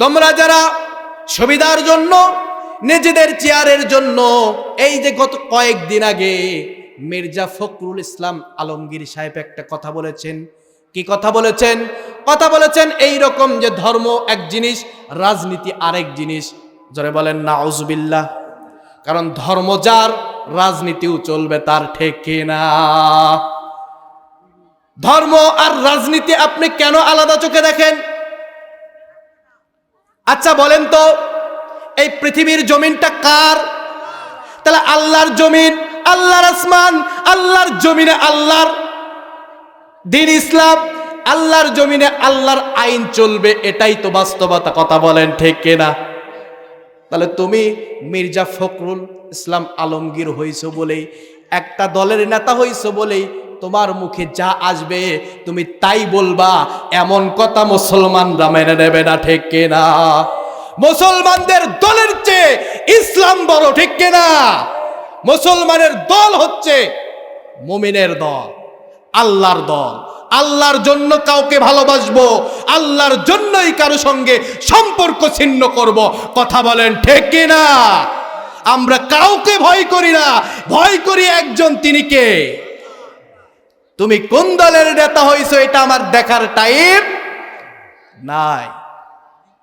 তোমরা যারা সুবিধার জন্য, নিজেদের চেয়ারের জন্য, এই যে গত কয়েকদিন আগে মির্জা ফখরুল ইসলাম আলমগীর সাহেব একটা কথা বলেছেন। কি কথা বলেছেন? কথা বলেছেন এই রকম যে ধর্ম এক জিনিস, রাজনীতি আরেক জিনিস। জরে বলেন না উজবিল্লাহ কারণ ধর্ম যার, রাজনীতিও চলবে তার ঠিক না ধর্ম আর রাজনীতি আপনি কেন আলাদা চোখে দেখেন? আচ্ছা বলেন তো, এই পৃথিবীর জমিনটা কার? তাহলে আল্লাহর জমিন, আল্লাহর আসমান, আল্লাহর জমিনে আল্লাহর দিন ইসলাম, আল্লাহর জমিনে আল্লাহর আইন চলবে, এটাই তো বাস্তবতা, কথা বলেন ঠিক কিনা? তাহলে তুমি মির্জা ফখরুল ইসলাম আলমগীর হইছো বলেই, একটা দলের নেতা হইছো বলেই তোমার মুখে যা আসবে, তুমি তাই বলবা, এমন কথা মুসলমানরা মেনে নেবে না, ঠিক কিনা? মুসলমানদের দলের চেয়ে ইসলাম বড়, ঠিক কিনা? মুসলমানের দল হচ্ছে মুমিনের দল, আল্লাহর দল। আল্লাহর জন্য কাউকে ভালোবাসবো, আল্লাহর জন্যই কারও সঙ্গে সম্পর্ক ছিন্ন করব, কথা বলেন, ঠিক কিনা? আমরা কাউকে ভয় করি না, ভয় করি একজন, তিনি কে? তুমি কোন দলের নেতা হইছো এটা আমার দেখার টাইম নাই।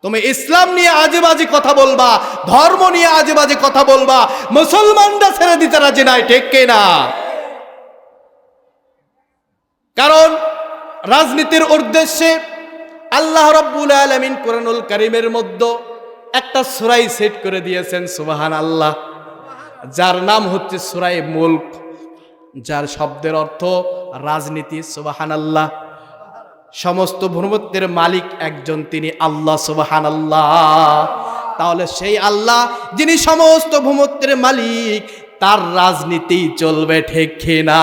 তুমি ইসলাম নিয়ে আজে বাজে কথা বলবা, ধর্ম নিয়ে আজে বাজে কথা বলবা, মুসলমানরা ছেড়ে দিতে রাজি নাই, ঠিক কিনা কারণ রাজনীতির উদ্দেশ্যে আল্লাহ রব্বুল আলমিন কোরআনুল করিমের মধ্যে একটা সুরাই সেট করে দিয়েছেন সুবাহান আল্লাহ যার নাম হচ্ছে সুরাই মুল্ক। যার শব্দের অর্থ রাজনীতি সুবাহান আল্লাহ সমস্ত ভূমত্বের মালিক একজন, তিনি আল্লাহ সুবাহান আল্লাহ তাহলে সেই আল্লাহ যিনি সমস্ত ভূমত্বের মালিক, তার রাজনীতি চলবে ঠিক না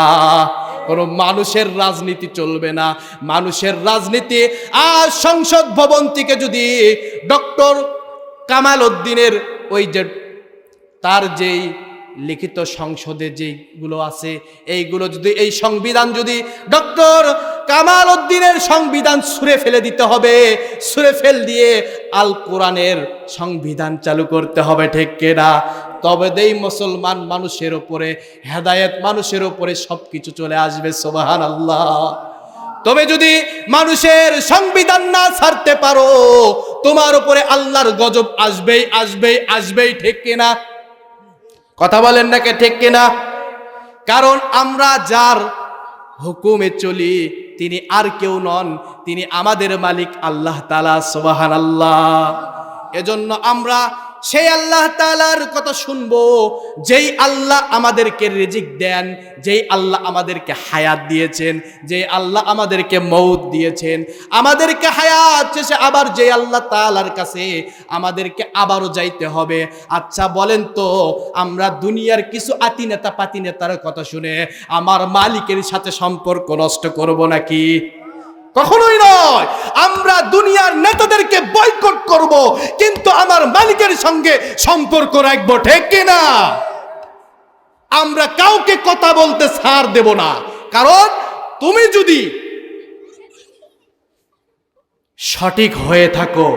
কোনো মানুষের রাজনীতি চলবে না। মানুষের রাজনীতি, আর সংসদ ভবন থেকে যদি ডক্টর কামাল উদ্দিনের ওই যে, তার যেই লিখিত সংসদে যেগুলো আছে, এইগুলো যদি, এই সংবিধান যদি ডক্টর কামাল উদ্দিনের সংবিধান সুরে ফেলে দিতে হবে সুরে ফেল দিয়ে আল কোরআনের সংবিধান চালু করতে হবে, ঠিক কেনা তবে দেই মুসলমান মানুষের ওপরে, হেদায়েত মানুষের ওপরে সব কিছু চলে আসবে সোবাহান আল্লাহ তবে যদি মানুষের সংবিধান না ছাড়তে পারো, তোমার উপরে আল্লাহর গজব আসবেই আসবেই আসবেই, ঠিক কিনা কথা বলেন নাকি ঠিক কিনা? কারণ আমরা যার হুকুমে চলি, তিনি আর কেউ নন, তিনি আমাদের মালিক আল্লাহ তালা সোবাহান আল্লাহ এজন্য আমরা সেই আল্লাহ তালার কথা শুনব, যেই আল্লাহ আমাদেরকে রিজিক দেন, যেই আল্লাহ আমাদেরকে হায়াত দিয়েছেন, যেই আল্লাহ আমাদেরকে মৌত দিয়েছেন। আমাদেরকে হায়াত শেষে আবার যে আল্লাহ তালার কাছে আমাদেরকে আবারও যাইতে হবে। আচ্ছা বলেন তো, আমরা দুনিয়ার কিছু আতি নেতা পাতি নেতার কথা শুনে আমার মালিকের সাথে সম্পর্ক নষ্ট করব নাকি? কখনোই নয়। আমরা দুনিয়ার নেতাদেরকে বয়কট করব, কিন্তু আমার মালিকের সঙ্গে সম্পর্ক রাখব, ঠিক কিনা আমরা কাউকে কথা বলতে ছাড় দেব না। কারণ তুমি যদি সঠিক হয়ে থাকো,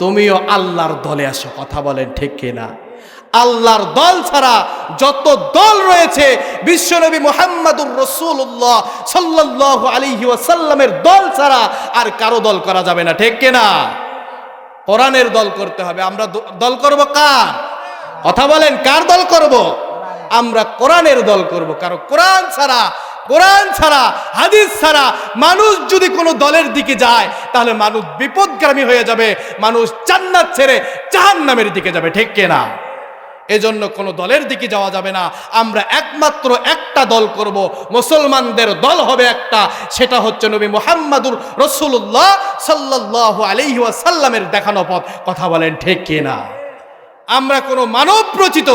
তুমিও আল্লাহর দলে আসো, কথা বলেন, ঠিক কিনা আল্লাহর দল ছাড়া যত দল রয়েছে, বিশ্বনবী মোহাম্মদুর রসুল্লাহ সাল্লাহ আলিহি ওয়াসাল্লামের দল ছাড়া আর কারও দল করা যাবে না, ঠিক কিনা? কোরআনের দল করতে হবে। আমরা দল করব কার? কথা বলেন, কার দল করব? আমরা কোরআনের দল করব। কারণ কোরআন ছাড়া কোরআন ছাড়া, হাদিস ছাড়া মানুষ যদি কোনো দলের দিকে যায়, তাহলে মানুষ বিপদগামী হয়ে যাবে, মানুষ জান্নাত ছেড়ে জাহান্নামের দিকে যাবে, ঠিক কিনা? এজন্য কোনো দলের দিকে যাওয়া যাবে না। আমরা একমাত্র একটা দল করব। মুসলমানদের দল হবে একটা। সেটা হচ্ছে নবী মোহাম্মদুর রসুল্লাহ সাল্লাহ আলহি সাল্লামের দেখানো পথ। কথা বলেন ঠিক কিনা আমরা কোনো মানব রচিত,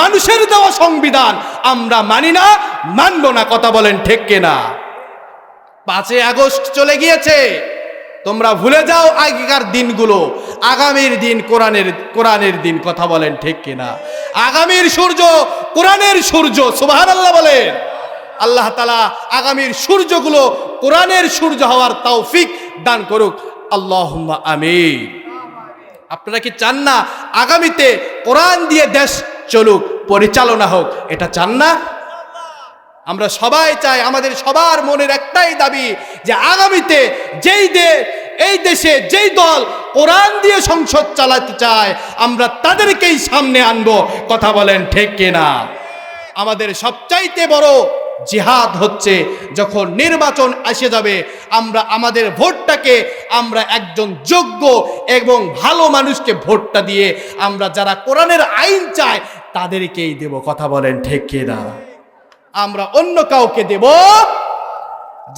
মানুষের দেওয়া সংবিধান আমরা মানি না, মানব না। কথা বলেন ঠিক কিনা পাঁচই আগস্ট চলে গিয়েছে। তোমরা ভুলে যাও আগেকার দিনগুলো। আগামীর দিন কোরআনের কোরআনের দিন কথা বলেন ঠিক কিনা? আগামীর সূর্য কোরআনের সূর্য সুবাহান আল্লাহ বলেন। আল্লাহ তালা আগামীর সূর্যগুলো কোরআনের সূর্য হওয়ার তৌফিক দান করুক। আল্লাহ আমিন। আপনারা কি চান না আগামীতে কোরআন দিয়ে দেশ চলুক, পরিচালনা হোক? এটা চান না? আমরা সবাই চাই, আমাদের সবার মনের একটাই দাবি যে আগামীতে যেই দে এই দেশে যেই দল কোরআন দিয়ে সংসদ চালাতে চায়, আমরা তাদেরকেই সামনে আনব। কথা বলেন ঠিক কিনা? আমাদের সবচাইতে বড় জিহাদ হচ্ছে, যখন নির্বাচন এসে যাবে, আমরা আমাদের ভোটটাকে আমরা একজন যোগ্য এবং ভালো মানুষকে ভোটটা দিয়ে আমরা যারা কোরআনের আইন চায়, তাদেরকেই দেব। কথা বলেন ঠিক কিনা? আমরা অন্য কাউকে দেব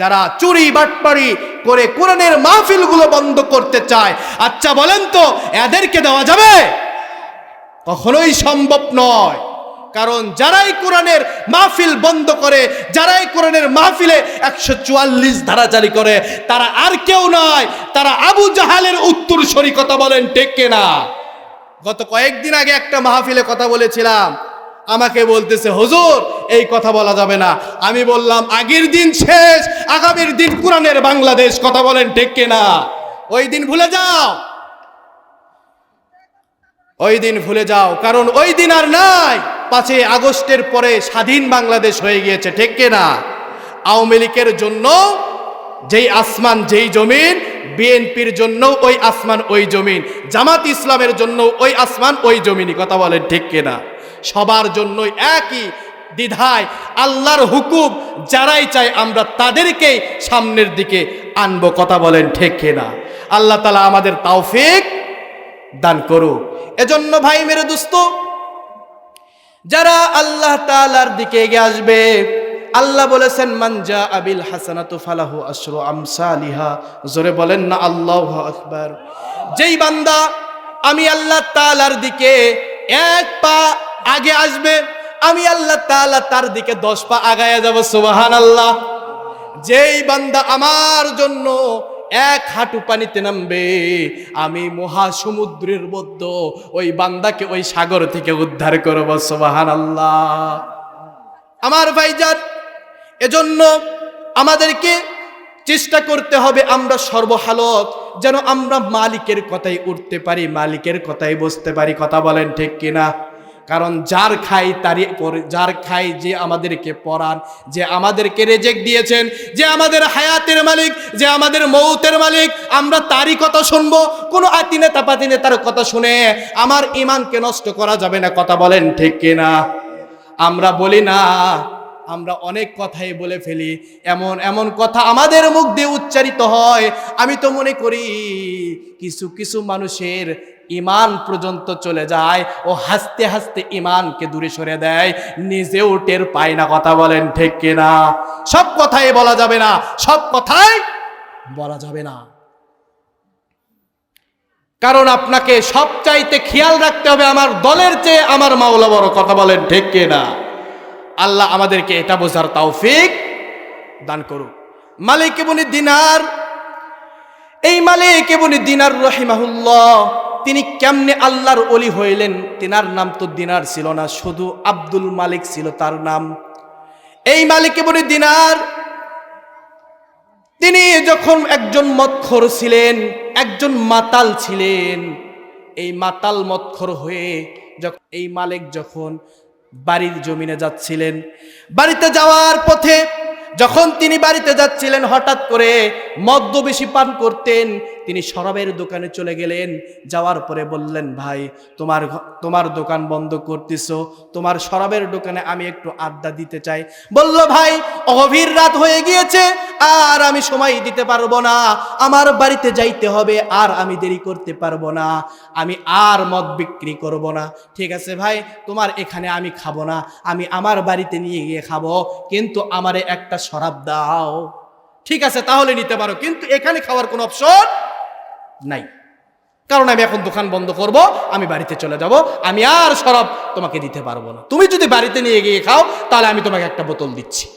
যারা চুরি, বাটপাড়ি করে কোরআনের মাহফিলগুলো বন্ধ করতে চায় আচ্ছা বলেন তো, এদেরকে দেওয়া যাবে? কখনোই সম্ভব নয়। কারণ যারাই কোরআনের মাহফিল বন্ধ করে, যারাই কোরআনের মাহফিলে একশো চুয়াল্লিশ ধারা জারি করে, তারা আর কেউ নয়, তারা আবু জাহালের উত্তর সরি কথা বলেন টেকে না গত কয়েকদিন আগে একটা মাহফিলে কথা বলেছিলাম, আমাকে বলতেছে, হুজুর এই কথা বলা যাবে না। আমি বললাম, আগের দিন শেষ, আগামীর দিন কোরআনের বাংলাদেশ। কথা বলেন ঠিক না ওই দিন ভুলে যাও। ওই দিন ভুলে যাও, কারণ ওই দিন আর নাই। পাঁচই আগস্টের পরে স্বাধীন বাংলাদেশ হয়ে গিয়েছে, ঠিক না আওয়ামী লীগের জন্য যেই আসমান, যেই জমিন, বিএনপির জন্য ওই আসমান, ওই জমিন। জামাত ইসলামের জন্য ওই আসমান, ওই জমিনই। কথা বলেন ঠিক কিনা? সবার জন্যই একই। দ্বিধায় আল্লাহর হুকুম যারাই চাই আমরা তাদেরকে সামনের দিকে আনব, কথা বলেন ঠিক কিনা? আল্লাহ তালা আমাদের তাওফিক দান করুক। এজন্য ভাই মেরে দোস্ত, যারা আল্লাহ তালার দিকে এগিয়ে আসবে, আল্লাহ বলেছেন মানজা আবিল হাসানাতু ফালাহু আশরু আমসালিহা। জোরে বলেন না, আল্লাহ আকবার। যেই বান্দা, আমি আল্লাহ তালার দিকে এক পা আগে আসবে আমি আল্লাহ তাআলা তার দিকে দশ পা আগায়া যাব সুবাহান আল্লাহ যেই বান্দা আমার জন্য এক হাঁটু পানিতে নামবে, আমি মহাসমুদ্রের মধ্যে ওই বান্দাকে ওই সাগর থেকে উদ্ধার করব সুবাহান আল্লাহ আমার ভাইজান, এজন্য আমাদেরকে চেষ্টা করতে হবে আমরা সর্বহালত যেন আমরা মালিকের কথাই উঠতে পারি, মালিকের কথাই বসতে পারি, কথা বলেন ঠিক কিনা? কারণ যার খাই তারই যার খাই যে আমাদেরকে পড়ান যে আমাদেরকে রেজেক দিয়েছেন, যে আমাদের হায়াতের মালিক, যে আমাদের মৌতের মালিক, আমরা তারই কথা শুনব। কোনো আতিনে তাপাতিনে তার কথা শুনে আমার ইমানকে নষ্ট করা যাবে না। কথা বলেন ঠিক কিনা? আমরা বলি না আমরা অনেক কথাই বলে ফেলি। এমন এমন কথা আমাদের মুখ দিয়ে উচ্চারিত হয়। আমি তো মনে করি, কিছু কিছু মানুষের ইমান পর্যন্ত চলে যায় ও হাসতে হাসতে ইমানকে দূরে সরে দেয়। নিজেও টের পায় না কথা বলেন ঠিক কিনা। সব কথাই বলা যাবে না, সব কথাই বলা যাবে না। কারণ আপনাকে সব চাইতে খেয়াল রাখতে হবে আমার দলের চেয়ে আমার মাওলা বড় কথা বলেন ঠিক কিনা। আল্লাহ আমাদেরকে এটা বোঝার তৌফিক দান করুক। মালিক বনি দিনার, এই মালিক বনি দিনার রহিমাহুল্লাহ, তিনি কেমনে আল্লাহর অলি হইলেন? তিনার নাম তো দিনার ছিল না, শুধু আব্দুল মালিক ছিল তার নাম। এই মালিক বনি দিনার, তিনি যখন একজন মৎখর ছিলেন, একজন মাতাল ছিলেন, এই মাতাল মৎখর হয়ে যখন এই মালিক যখন বাড়ির জমিনে যাচ্ছিলেন। বাড়িতে যাওয়ার পথে যখন তিনি বাড়িতে যাচ্ছিলেন, হঠাৎ করে মদ্য বেশি পান করতেন। তিনি শরাবের দোকানে চলে গেলেন। যাওয়ার পরে বললেন, ভাই, তোমার তোমার দোকান বন্ধ করতেছো। তোমার শরাবের দোকানে আমি একটু আড্ডা দিতে চাই। বলল, ভাই, অগভীর রাত হয়ে গিয়েছে। আর আমি সময় দিতে পারব না। আমার বাড়িতে যাইতে হবে, আর আমি দেরি করতে পারব না। আমি আর মদ বিক্রি করব না। ঠিক আছে ভাই, তোমার এখানে আমি খাব না। আমি আমার বাড়িতে নিয়ে গিয়ে খাব। কিন্তু আমারে একটা শরাব দাও। ঠিক আছে, তাহলে নিতে পারো। কিন্তু এখানে খাওয়ার কোনো অপশন নাই। কারণ আমি এখন দোকান বন্ধ করব, আমি বাড়িতে চলে যাব। আমি আর শরাব তোমাকে দিতে পারব না। তুমি যদি বাড়িতে নিয়ে গিয়ে খাও, তাহলে আমি তোমাকে একটা বোতল দিচ্ছি।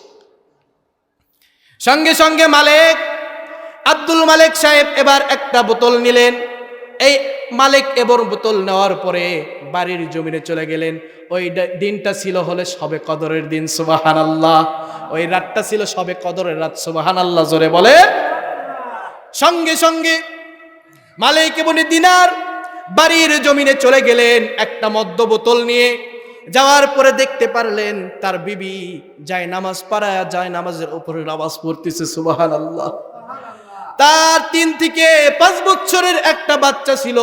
সঙ্গে সঙ্গে মালিক আব্দুল মালিক সাহেব এবার একটা বোতল নিলেন। এই মালিক এবার বোতল নেওয়ার পরে বাড়ির জমিনে চলে গেলেন। ওই দিনটা ছিল হলে সবে কদরের দিন সুবাহান আল্লাহ ওই রাতটা ছিল সবে কদরের রাত সুবাহান আল্লাহ জোরে বলে। সঙ্গে সঙ্গে মালিক এবং দিনার বাড়ির জমিনে চলে গেলেন একটা মদ্য বোতল নিয়ে। যাওয়ার পরে দেখতে পারলেন তার বিবি যায় নামাজ পাড়ায়, যায় নামাজের উপরে নামাজ পড়তেছে সুবাহান আল্লাহ তার তিন থেকে পাঁচ বছরের একটা বাচ্চা ছিল।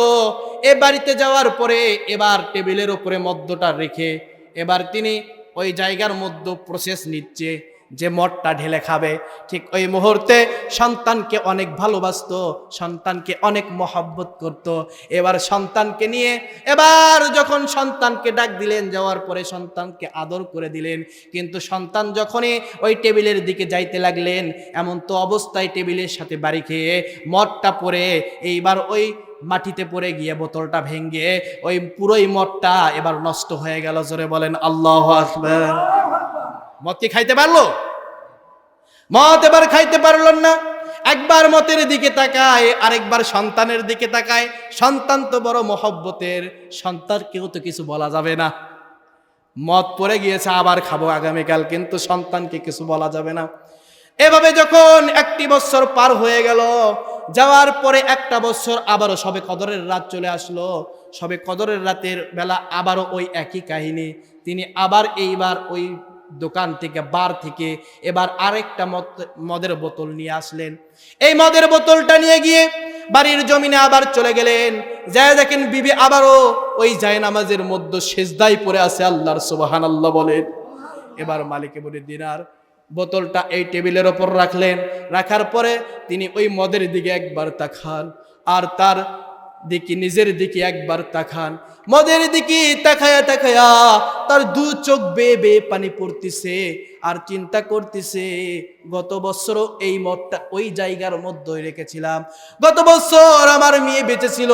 এ বাড়িতে যাওয়ার পরে এবার টেবিলের উপরে মদ্যটা রেখে এবার তিনি ওই জায়গার মধ্যে প্রসেস নিচ্ছে। যে মদটা ঢেলে খাবে। ঠিক ওই মুহূর্তে সন্তানকে অনেক ভালোবাসতো, সন্তানকে অনেক মহাব্বত করত। এবার সন্তানকে নিয়ে, এবার যখন সন্তানকে ডাক দিলেন, যাওয়ার পরে সন্তানকে আদর করে দিলেন। কিন্তু সন্তান যখনই ওই টেবিলের দিকে যাইতে লাগলেন, এমন তো অবস্থায় টেবিলের সাথে বাড়ি খেয়ে মদটা পরে এইবার ওই মাটিতে পড়ে গিয়ে বোতলটা ভেঙ্গে ওই পুরোই মদটা এবার নষ্ট হয়ে গেল। জোরে বলেন, আল্লাহ আকবার। মদ কি খাইতে পারল? মদ এবার খাইতে পারল না। একবার মতের দিকে তাকায়, আরেকবার সন্তানের দিকে তাকায়। সন্তান তো বড় মহব্বতের, সন্তানকেও তো কিছু বলা যাবে না। মদ পড়ে গিয়েছে, আবার খাব আগামীকাল, কিন্তু সন্তানকে কিছু বলা যাবে না। এভাবে যখন একটি বছর পার হয়ে গেল, যাওয়ার পরে একটা বছর আবারও সবে কদরের রাত চলে আসলো। সবে কদরের রাতের বেলা আবারও ওই একই কাহিনী। তিনি আবার এইবার ওই দোকান থেকে, বার থেকে এবার আরেকটা মদ, মদের বোতল নিয়ে আসলেন। এই মদের বোতলটা নিয়ে গিয়ে বাড়ির জমিনে আবার চলে গেলেন। যায় দেখেন বিবি আবারও ওই যায় নামাজের মধ্যে সেজদাই পড়ে আছে আল্লাহর সুবাহান আল্লাহ বলেন। এবার মালিকে বলে, দিনার, বোতলটা এই টেবিলের ওপর রাখলেন। রাখার পরে তিনি ওই মদের দিকে একবার তাকান। আর তার দিকে, নিজের দিকে একবার তাকান। মদের দিকে তাকায়া তাকায়া তার দু চোখ বেয়ে বেয়ে পানি পড়তেছে আর চিন্তা করতেছে, গত বছর এই মদটা ওই জায়গার মধ্যে রেখেছিলাম। গত বছর আমার মেয়ে বেঁচে ছিল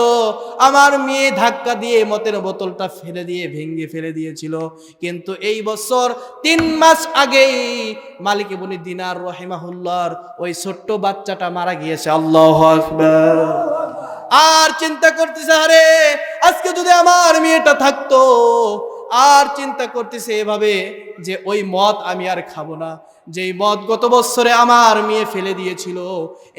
আমার মেয়ে ধাক্কা দিয়ে মতের বোতলটা ফেলে দিয়ে ভেঙে ফেলে দিয়েছিল। কিন্তু এই বছর তিন মাস আগেই মালিক বনি দিনার রহিমাহুল্লার ওই ছোট্ট বাচ্চাটা মারা গিয়েছে। আল্লাহ আকবার। আর চিন্তা করতেছে আরে আজকে যদি আমার মেয়েটা থাকতো আর চিন্তা করতেছে এভাবে যে ওই মদ আমি আর খাব না। যেই মদ গত বছরে আমার মেয়ে ফেলে দিয়েছিল,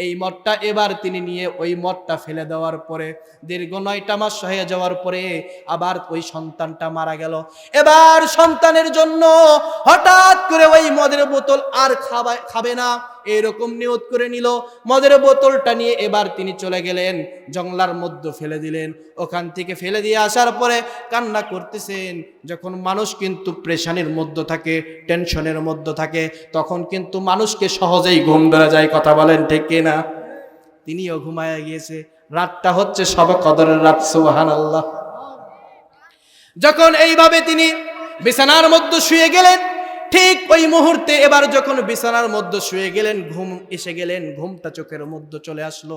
এই মদটা এবার তিনি নিয়ে ওই মদটা ফেলে দেওয়ার পরে, দীর্ঘ নয়টা মাস হয়ে যাওয়ার পরে আবার ওই সন্তানটা মারা গেল। এবার সন্তানের জন্য হঠাৎ করে ওই মদের বোতল আর খাবা, খাবে না, এরকম নিয়ত করে নিল। মদের বোতলটা নিয়ে এবার তিনি চলে গেলেন, জংলার মধ্যে ফেলে দিলেন। ওখান থেকে ফেলে দিয়ে আসার পরে কান্না করতেছেন, যখন মানুষ কিন্তু প্রেশানির মধ্যে থাকে টেনশনের মধ্যে থাকে, তখন কিন্তু মানুষকে সহজেই ঘুম ধরা যায়, কথা বলেন ঠিক না? তিনিও ঘুমায়া গিয়েছে। রাতটা হচ্ছে সব কদরের রাত সুহান আল্লাহ যখন এইভাবে তিনি বিছানার মধ্যে শুয়ে গেলেন ঠিক ওই মুহূর্তে এবার যখন বিছানার মধ্যে শুয়ে গেলেন, ঘুম এসে গেলেন, ঘুমটা চোখের মধ্যে চলে আসলো।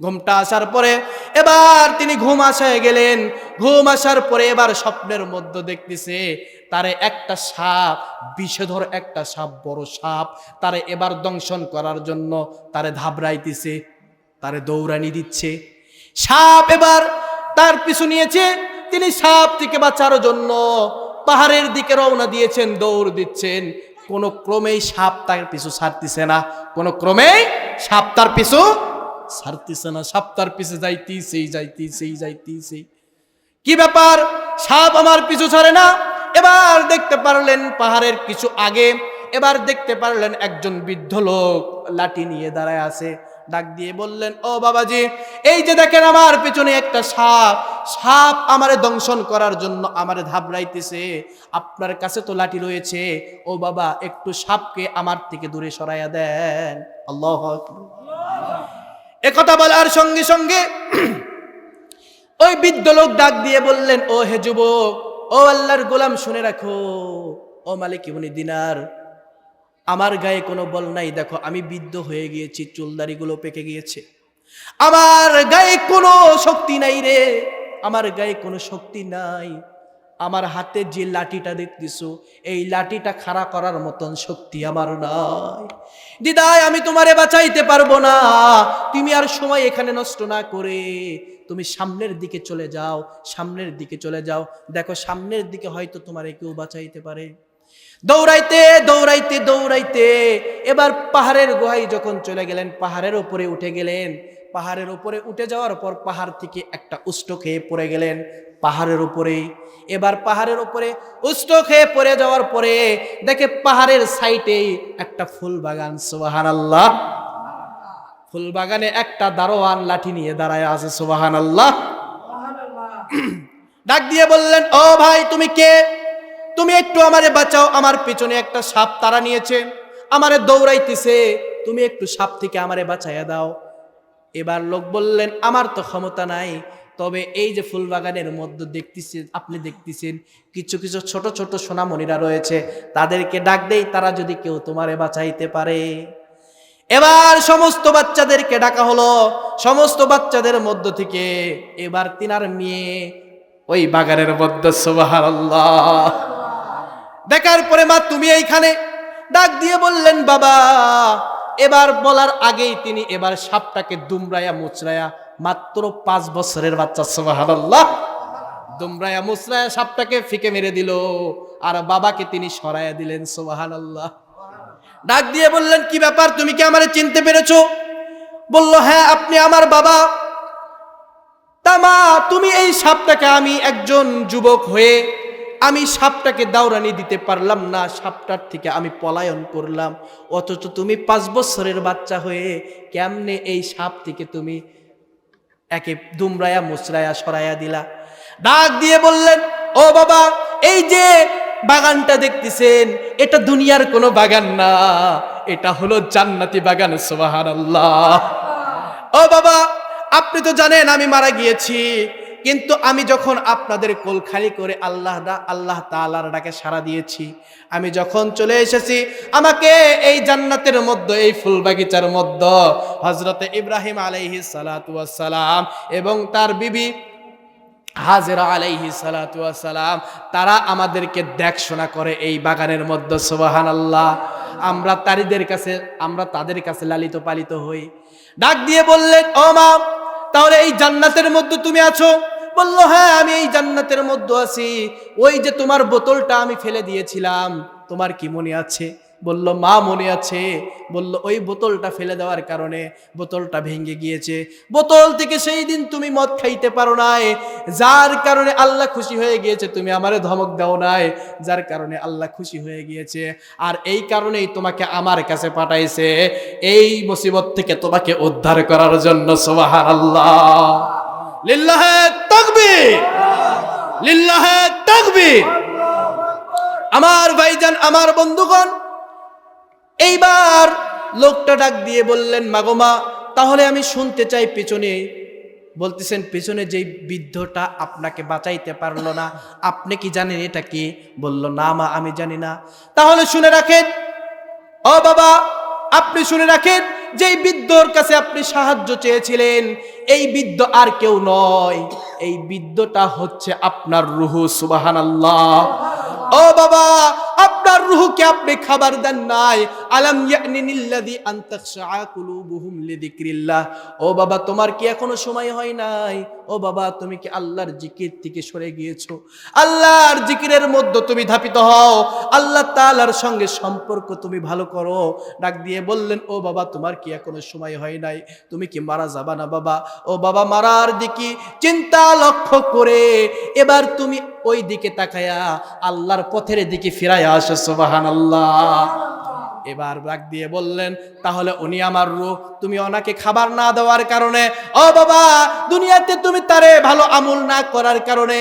ঘুমটা আসার পরে এবার তিনি ঘুম আসায় গেলেন। ঘুম আসার পরে এবার স্বপ্নের মধ্যে দেখতেছে, তারে একটা সাপ, বিষধর একটা সাপ, বড় সাপ, তারে এবার দংশন করার জন্য তারে ধাবড়াইতেছে তারে দৌড়ানি দিচ্ছে। সাপ এবার তার পিছু নিয়েছে, তিনি সাপ থেকে বাঁচার জন্য পাহাড়ের দিকে রওনা দিয়েছেন, দৌড় দিচ্ছেন। কোন ক্রমেই সাপ তার পিছু ছাড়তিছে না। কোন ক্রমেই সাপ তার পিছু ছাড়তিছে না। সাপ তার পিছু যাইতেছেই যাইতেছেই সেই কি ব্যাপার? সাপ আমার পিছু ছাড়ে না। এবার দেখতে পারলেন পাহাড়ের কিছু আগে। এবার দেখতে পারলেন একজন বৃদ্ধ লোক লাঠি নিয়ে দাঁড়ায় আছে। ডাক দিয়ে বললেন, ও বাবাজি, এই যে দেখেন আমার পিছনে একটা সাপ সাপ আমারে দংশন করার জন্য আমারে ধাবড়াইতেছে আপনার কাছে তো লাঠি রয়েছে, ও বাবা একটু সাপকে আমার থেকে দূরে সরাইয়া দেন। আল্লাহ একথা বলার সঙ্গে সঙ্গে ওই বৃদ্ধ লোক ডাক দিয়ে বললেন, ও হে যুবক, ও আল্লাহর গোলাম শুনে রাখো, ও মালিক ইবনি দিনার আমার গায়ে কোনো বল নাই, দেখো আমি বৃদ্ধ হয়ে গিয়েছি চুলদারিগুলো পেকে গিয়েছে। আমার গায়ে কোনো শক্তি নাই রে, আমার গায়ে কোনো শক্তি নাই। আমার হাতে যে লাঠিটা দেখতেছো, এই লাঠিটা খাড়া করার মতন শক্তি আমার নাই। দিদাই, আমি তোমারে বাঁচাইতে পারব না। তুমি আর সময় এখানে নষ্ট না করে, তুমি সামনের দিকে চলে যাও, সামনের দিকে চলে যাও। দেখো সামনের দিকে হয়তো তোমারে কেউ বাঁচাইতে পারে। দৌড়াইতে দৌড়াইতে দৌড়াইতে এবার পাহাড়ের গুহায় যখন চলে গেলেন পাহাড়ের উপরে উঠে গেলেন। পাহাড়ের উপরে উঠে যাওয়ার পর পাহাড় থেকে একটা উষ্ট খেয়ে পড়ে গেলেন পাহাড়ের উপরেই এবার পাহাড়ের উপরে উষ্ট খেয়ে পড়ে যাওয়ার পরে দেখে পাহাড়ের সাইডেই একটা ফুল বাগান সুবাহান আল্লাহ ফুল বাগানে একটা দারোয়ান লাঠি নিয়ে দাঁড়ায় আছে সুবাহান আল্লাহ ডাক দিয়ে বললেন ও ভাই তুমি কে? তুমি একটু আমারে বাঁচাও, আমার পিছনে একটা সাপ তারা নিয়েছে, আমারে দৌড়াইতেছে। তুমি একটু সাপ থেকে আমারে বাঁচাইয়া দাও। এবার লোক বললেন, আমার তো ক্ষমতা নাই, তবে এই যে ফুল বাগানের মধ্যে দেখতেছেন আপনি দেখতেছেন, কিছু কিছু ছোট ছোট সোনামণিরা রয়েছে, তাদেরকে ডাক দেই, তারা যদি কেউ তোমারে বাঁচাইতে পারে। এবার সমস্ত বাচ্চাদেরকে ডাকা হলো। সমস্ত বাচ্চাদের মধ্য থেকে এবার তিনার মেয়ে ওই বাগানের মধ্যে সুবাহার দেখার পরে মা, তুমি এইখানে ডাক দিয়ে বললেন, বাবা, এবার বলার আগেই তিনি এবার সাপটাকে দুমরায়া মুচরায়া মাত্র পাঁচ বছরের বাচ্চা সুবাহার দুমরায়া মুচরায়া সাপটাকে ফিকে মেরে দিল। আর বাবাকে তিনি সরাইয়া দিলেন সুবাহান আল্লাহ ডাক দিয়ে বললেন, কি ব্যাপার, তুমি কি আমার চিনতে পেরেছ? বলল হ্যাঁ আপনি আমার বাবা। তামা, তুমি এই সাপটাকে আমি একজন যুবক হয়ে আমি সাপটাকে দাউরানি দিতে পারলাম না, সাপটার থেকে আমি পলায়ন করলাম। অথচ তুমি পাঁচ বছরের বাচ্চা হয়ে কেমনে এই সাপ থেকে তুমি একে দুমরায়া মুচরায়া সরাইয়া দিলা? ডাক দিয়ে বললেন, ও বাবা, এই যে বাগানটা দেখতেছেন, এটা দুনিয়ার কোনো বাগান না, এটা হলো জান্নাতি বাগান সোহার আল্লাহ ও বাবা আপনি তো জানেন আমি মারা গিয়েছি, কিন্তু আমি যখন আপনাদের কোল খালি করে আল্লাহ আল্লাহ তালার ডাকে সাড়া দিয়েছি, আমি যখন চলে এসেছি, আমাকে এই জান্নাতের মধ্যে, এই ফুল বাগিচার মধ্যে হজরতে ইব্রাহিম আলাইহি সালাম এবং তার বিবি হাজেরা আলাইহি সালাম তারা আমাদেরকে দেখশোনা করে এই বাগানের মধ্যে সোবাহান আল্লাহ আমরা তারিদের কাছে, আমরা তাদের কাছে লালিত পালিত হই। ডাক দিয়ে বললেন, ও মা তাহলে এই জান্নাতের মধ্যে তুমি আছো? বলল হ্যাঁ আমি এই জান্নাতের মধ্যে আছি। ওই যে তোমার বোতলটা আমি ফেলে দিয়েছিলাম, তোমার কি মনে আছে? বলল, মা মনে আছে? বলল, ওই বোতলটা ফেলে দেওয়ার কারণে বোতলটা ভেঙে গিয়েছে। বোতল থেকে সেই দিন তুমি মদ খাইতে পারো নাই। যার কারণে আল্লাহ খুশি হয়ে গিয়েছে, তুমি আমারে ধমক দাও নাই। যার কারণে আল্লাহ খুশি হয়ে গিয়েছে। আর এই কারণেই তোমাকে আমার কাছে পাঠাইছে। এই মুসিবত থেকে তোমাকে উদ্ধার করার জন্য সোবাহার আল্লাহ আমার ভাইজান, আমার বন্ধুগণ এইবার লোকটা ডাক দিয়ে বললেন মাগোমা তাহলে আমি শুনতে চাই পেছনে। বলতেছেন, পেছনে যেই বৃদ্ধটা আপনাকে বাঁচাইতে পারল না, আপনি কি জানেন এটা কি? বলল, না মা, আমি জানি না। তাহলে শুনে রাখেন, ও বাবা, আপনি শুনে রাখেন, যেই বৃদ্ধর কাছে আপনি সাহায্য চেয়েছিলেন, এই বৃদ্ধ আর কেউ নয়। এই বৃদ্ধটা হচ্ছে আপনার রুহু সুবাহান আল্লাহ ও বাবা, আপনার রুহকে আপনি খাবার দেন নাই আলাম ইয়ানিনিল্লাযী আনতাখশা কুলুবুহুম লিযিকরিল্লাহ। ও বাবা, তোমার কি এখনও সময় হয় নাই? ও বাবা, তুমি কি আল্লাহর জিকির থেকে সরে গিয়েছো? আল্লাহর জিকিরের মধ্যে তুমি ধাপিত হও। আল্লাহ তাআলার সঙ্গে সম্পর্ক তুমি ভালো করো। ডাক দিয়ে বললেন, ও বাবা, তোমার কি এখনও সময় হয় নাই? তুমি কি মারা যাবা না বাবা? ও বাবা, মারার দিকে চিন্তা লক্ষ্য করে এবার তুমি ওই দিকে তাকায়া আল্লাহর পথের দিকে ফিরাইয়া আসো সুবাহান আল্লাহ এবার ডাক দিয়ে বললেন, তাহলে উনি আমার রূহ, তুমি ওনাকে খাবার না দেওয়ার কারণে, ও বাবা, দুনিয়াতে তুমি তারে ভালো আমল না করার কারণে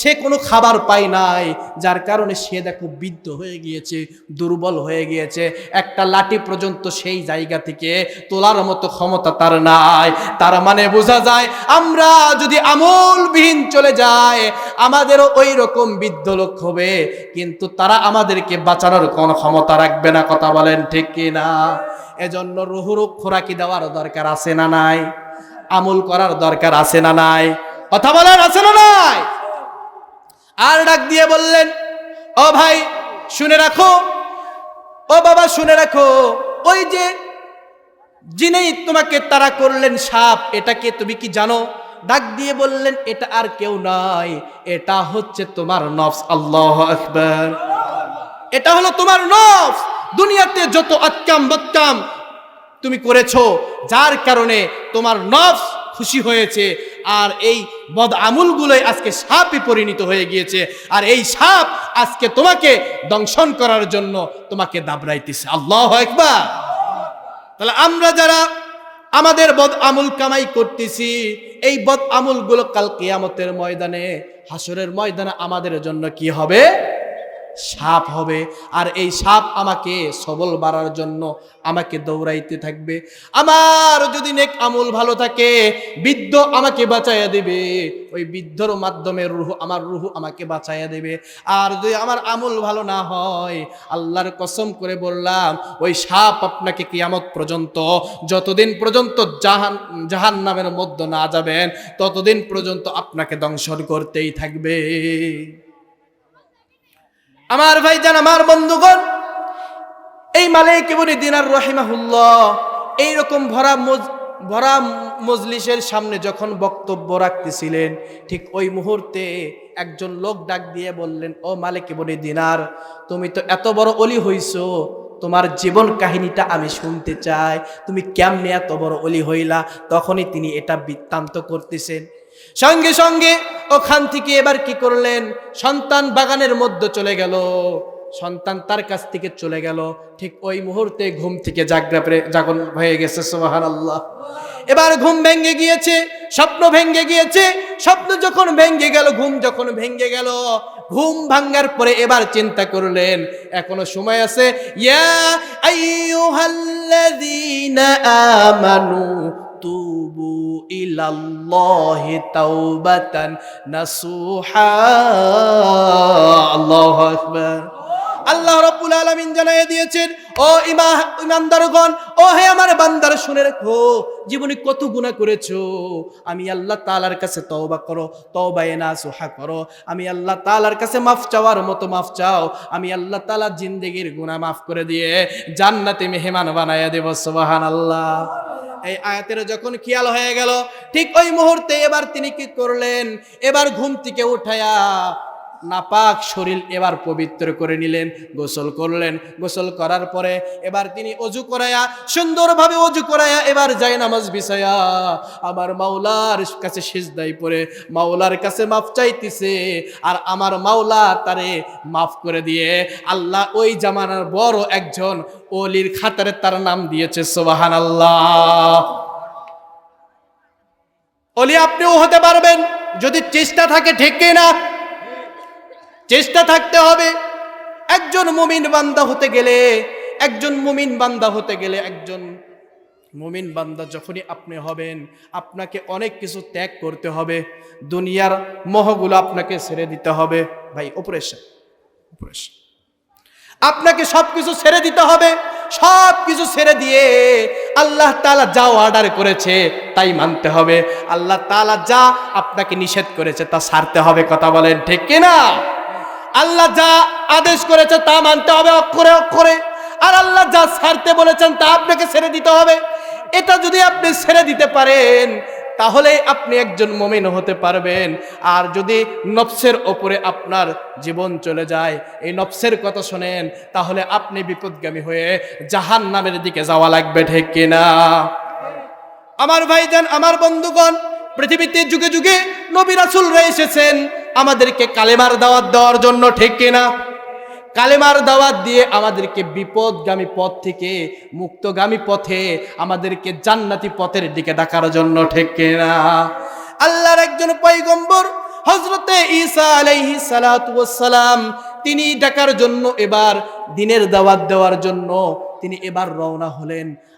সে কোনো খাবার পায় নাই, যার কারণে সে দেখো বৃদ্ধ হয়ে গিয়েছে, দুর্বল হয়ে গিয়েছে, একটা লাঠি পর্যন্ত সেই জায়গা থেকে তোলার মতো ক্ষমতা তার নাই। তার মানে বোঝা যায়, আমরা যদি আমলবিহীন চলে যায় আমাদেরও ওই রকম বৃদ্ধ লোক হবে, কিন্তু তারা আমাদেরকে বাঁচানোর কোনো ক্ষমতা রাখবে না, কথা বলেন, ঠিক কি না? এজন্য রুহুরুক খোরাকি দেওয়ার দরকার আছে না নাই? আমল করার দরকার আছে না নাই? কথা বলার আছে না নাই? আর ডাক দিয়ে বললেন, ও ভাই, শুনে রাখো। ও বাবা, শুনে রাখো। ওই যে যিনি তোমাকে তারা করলেন সাপ, এটাকে তুমি কি জানো? ডাক দিয়ে বললেন, এটা আর কেউ নয় এটা হচ্ছে তোমার নফস, আল্লাহ আকবার। এটা হলো তোমার নফস। দুনিয়াতে যত আক্কাম বক্কাম তুমি করেছ, যার কারণে তোমার নফস খুশি হয়েছে, আর এই বদ আমুলগুলোই আজকে সাপে পরিণত হয়ে গিয়েছে, আর এই সাপ আজকে তোমাকে দংশন করার জন্য তোমাকে দাবড়াইতেছে। আল্লাহ একবার তাহলে আমরা যারা আমাদের বদ আমুল কামাই করতেছি, এই বদ আমুলগুলো কাল কিয়ামতের ময়দানে হাসরের ময়দানে আমাদের জন্য কি হবে? সাপ হবে। আর এই সাপ আমাকে সবল বাড়ার জন্য আমাকে দৌড়াইতে থাকবে। আমার যদি নেক আমুল ভালো থাকে, বৃদ্ধ আমাকে বাঁচাইয়া দেবে। ওই বৃদ্ধর মাধ্যমে রুহ, আমার রুহ আমাকে বাঁচাইয়া দেবে। আর যদি আমার আমুল ভালো না হয়, আল্লাহর কসম করে বললাম, ওই সাপ আপনাকে কিয়ামত পর্যন্ত, যতদিন পর্যন্ত জাহান জাহান নামের মধ্যে না যাবেন, ততদিন পর্যন্ত আপনাকে দংশন করতেই থাকবে। আমার ভাই ভাইজান, আমার বন্ধুগণ, এই মালিক বনি দিনার রহিমাহুল্লাহ এইরকম ভরা ভরা মজলিসের সামনে যখন বক্তব্য রাখতেছিলেন, ঠিক ওই মুহূর্তে একজন লোক ডাক দিয়ে বললেন, ও মালিক বনি দিনার, তুমি তো এত বড় অলি হইছো, তোমার জীবন কাহিনীটা আমি শুনতে চাই, তুমি কেমনে এত বড় অলি হইলা? তখনই তিনি এটা বৃত্তান্ত করতেছেন। সঙ্গে সঙ্গে ওখান থেকে এবার কি করলেন? সন্তান বাগানের মধ্যে চলে গেল। সন্তান তার কাছ থেকে চলে গেল। ঠিক ওই মুহূর্তে ঘুম থেকে জাগরা জাগন হয়ে গেছে সোহান আল্লাহ এবার ঘুম ভেঙ্গে গিয়েছে, স্বপ্ন ভেঙ্গে গিয়েছে। স্বপ্ন যখন ভেঙ্গে গেল, ঘুম যখন ভেঙ্গে গেল, ঘুম ভাঙ্গার পরে এবার চিন্তা করলেন, এখনও সময় আছে, ইয়া আইয়ুহাল্লাযীনা আমানু তুবু ইলাল্লাহি তাওবাতান নাসুহা আল্লাহু আকবার আল্লাহ রাব্বুল আলামিন জানিয়ে দিয়েছেন, ও ইমা, ইমানদারগণ, ও হে আমার বান্দার, শুনে রাখো, জীবনে কত গুনাহ করেছ? আমি আল্লাহ তাআলার কাছে তওবা করো, তওবায়ে নাসুহা করো। আমি আল্লাহ তাআলার কাছে মাফ চাওয়ার মতো মাফ চাও। আমি আল্লাহ তাআলা জিন্দেগির গুনাহ মাফ করে দিয়ে জান্নাতে মেহমান বানায়া দেব, সুবহানাল্লাহ। এই আয়াতের যখন খেয়াল হয়ে গেল, ঠিক ওই মুহূর্তে এবার তিনি কি করলেন? এবার ঘুম থেকে উঠায়া নাপাক শরীর এবার পবিত্র করে নিলেন, গোসল করলেন। গোসল করার পরে এবার তিনি অজু করায়া, সুন্দরভাবে অজু করায়া এবার যায় নামাজ বিছায়া আমার মাওলার কাছে সিজদাই পরে মাওলার কাছে মাফ চাইতেছে, আর আমার মাওলা তারে মাফ করে দিয়ে আল্লাহ ওই জামানার বড় একজন অলির খাতারে তার নাম দিয়েছে সোবাহান আল্লাহ অলি আপনিও হতে পারবেন, যদি চেষ্টা থাকে ঠিক না চেষ্টা থাকতে হবে। একজন মুমিন বান্দা হতে গেলে, একজন মুমিন বান্দা হতে গেলে, একজন মুমিন বান্দা যখনই আপনি হবেন, আপনাকে অনেক কিছু ত্যাগ করতে হবে। দুনিয়ার মোহগুলো আপনাকে ছেড়ে দিতে হবে। ভাই অপারেশন অপারেশন আপনাকে সব কিছু ছেড়ে দিতে হবে। সব কিছু ছেড়ে দিয়ে আল্লাহ তালা যা অর্ডার করেছে, তাই মানতে হবে। আল্লাহ তালা যা আপনাকে নিষেধ করেছে, তা সারতে হবে, কথা বলেন ঠিক কিনা? আল্লাহ যা আদেশ করেছে তা মানতে হবে অক্ষরে অক্ষরে। আর আল্লাহ যা ছাড়তে বলেছেন তা আপনাকে ছেড়ে দিতে হবে। এটা যদি আপনি ছেড়ে দিতে পারেন, তাহলে আপনি একজন মমিন হতে পারবেন। আর যদি নফসের ওপরে আপনার জীবন চলে যায়, এই নফসের কথা শোনেন, তাহলে আপনি বিপদগামী হয়ে জাহান নামের দিকে যাওয়া লাগবে, ঠিক কিনা? আমার ভাইজান, আমার বন্ধুগণ পৃথিবীতে যুগে যুগে নবী রাসূলরা এসেছেন। আমাদেরকে কালেমার দাওয়াত দেওয়ার জন্য ঠিক কিনা? কালেমার দাওয়াত দিয়ে আমাদেরকে বিপদগামী পথ থেকে, মুক্তগামী পথে আমাদেরকে জান্নাতি পথের দিকে ডাকার জন্য ঠিক কিনা? আল্লাহর একজন পয়গম্বর হজরতে ঈসা আলাইহি সালাম তিনি ডাকার জন্য এবার দিনের দাওয়াত দেওয়ার জন্য তিনি এবার রওনা হলেন।